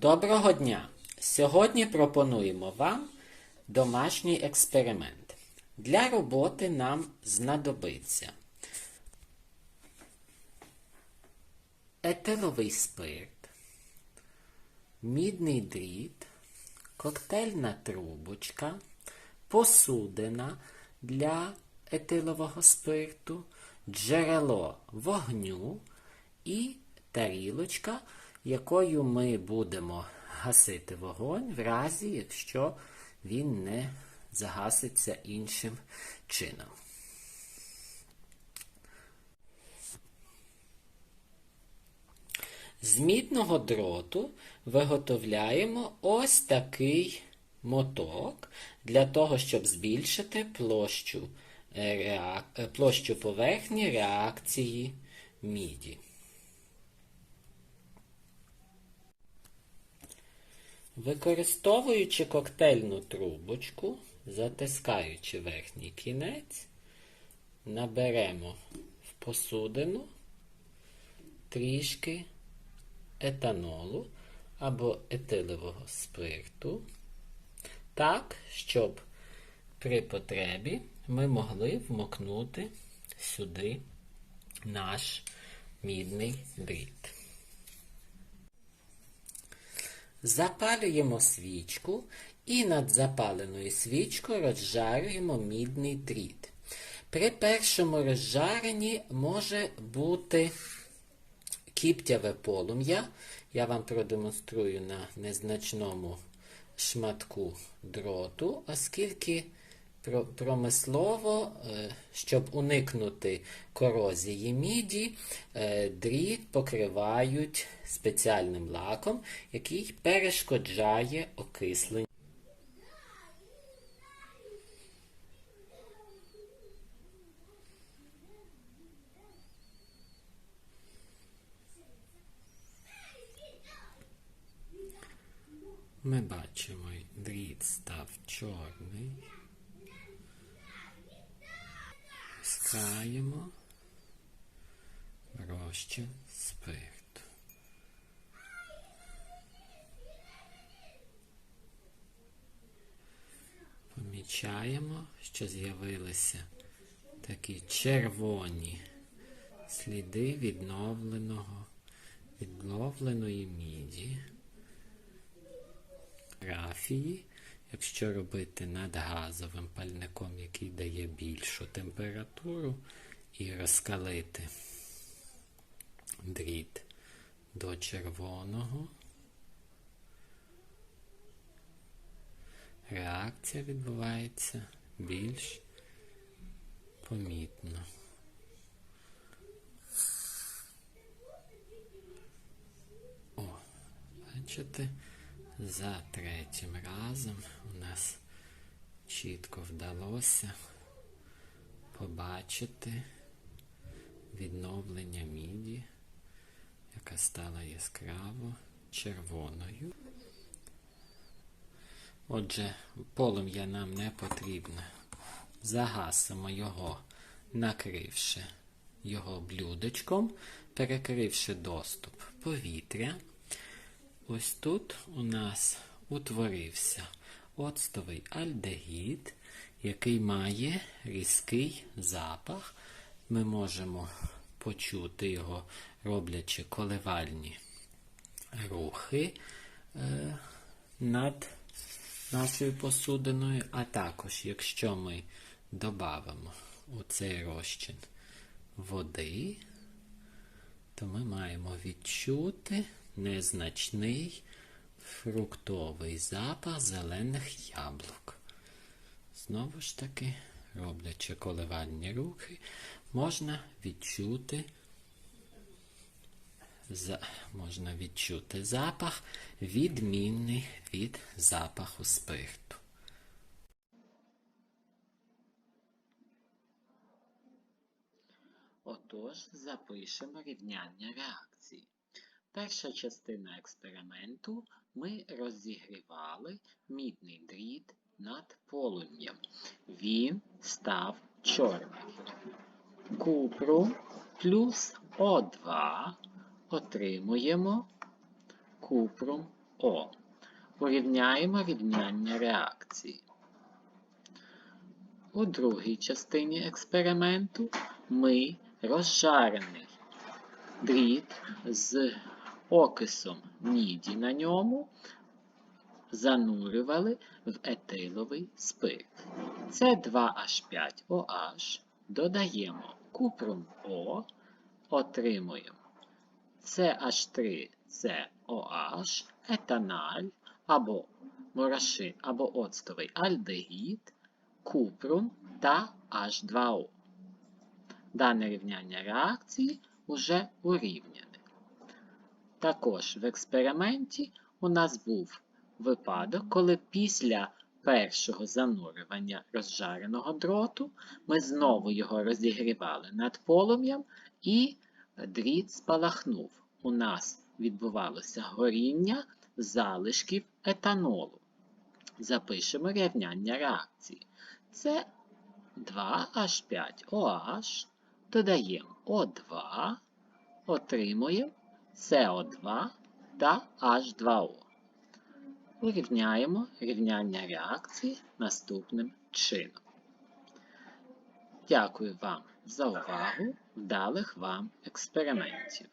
Доброго дня! Сьогодні пропонуємо вам домашній експеримент. Для роботи нам знадобиться етиловий спирт, мідний дріт, коктейльна трубочка, посудина для етилового спирту, джерело вогню і тарілочка, якою ми будемо гасити вогонь в разі, якщо він не загаситься іншим чином. З мідного дроту виготовляємо ось такий моток для того, щоб збільшити площу, е, е, площу поверхні реакції міді. Використовуючи коктейльну трубочку, затискаючи верхній кінець, наберемо в посудину трішки етанолу або етилового спирту, так, щоб при потребі ми могли вмокнути сюди наш мідний дріт. Запалюємо свічку і над запаленою свічкою розжарюємо мідний дріт. При першому розжаренні може бути кіптяве полум'я. Я вам продемонструю на незначному шматку дроту, оскільки промислово, е, щоб уникнути корозії міді, е, дріт покривають спеціальним лаком, який перешкоджає окисленню. Ми бачимо, дріт став чорний. Скаємо розчин спирту. Помічаємо, що з'явилися такі червоні сліди відновленого, відновленої міді графії, якщо робити над газовим пальником, який дає більшу температуру, і розкалити дріт до червоного, реакція відбувається більш помітно. О, бачите? За третім разом у нас чітко вдалося побачити відновлення міді, яка стала яскраво червоною. Отже, полум'я нам не потрібно. Загасимо його, накривши його блюдечком, перекривши доступ повітря. Ось тут у нас утворився оцтовий альдегід, який має різкий запах. Ми можемо почути його, роблячи коливальні рухи е, над нашою посудиною, а також, якщо ми додамо у цей розчин води, то ми маємо відчути незначний фруктовий запах зелених яблук. Знову ж таки, роблячи коливальні рухи, можна відчути за, можна відчути запах, відмінний від запаху спирту. Отож, запишемо рівняння реакції. Перша частина експерименту ми розігрівали мідний дріт над полум'ям. Він став чорний. Купру плюс О2 отримуємо купрум О. Урівняємо рівняння реакції. У другій частині експерименту ми розжарений дріт з окисом міді на ньому занурювали в етиловий спирт. Це 2H5OH. Додаємо купрум О, отримуємо CH3COH, етаналь або морошин, або оцтовий альдегід, купрум та H2O. Дане рівняння реакції уже урівняне. Також в експерименті у нас був випадок, коли після першого занурювання розжареного дроту ми знову його розігрівали над полум'ям і дріт спалахнув. У нас відбувалося горіння залишків етанолу. Запишемо рівняння реакції. Це 2H5OH, додаємо O2, отримуємо СО2 та H2O. Урівняємо рівняння реакції наступним чином. Дякую вам за увагу, вдалих вам експериментів.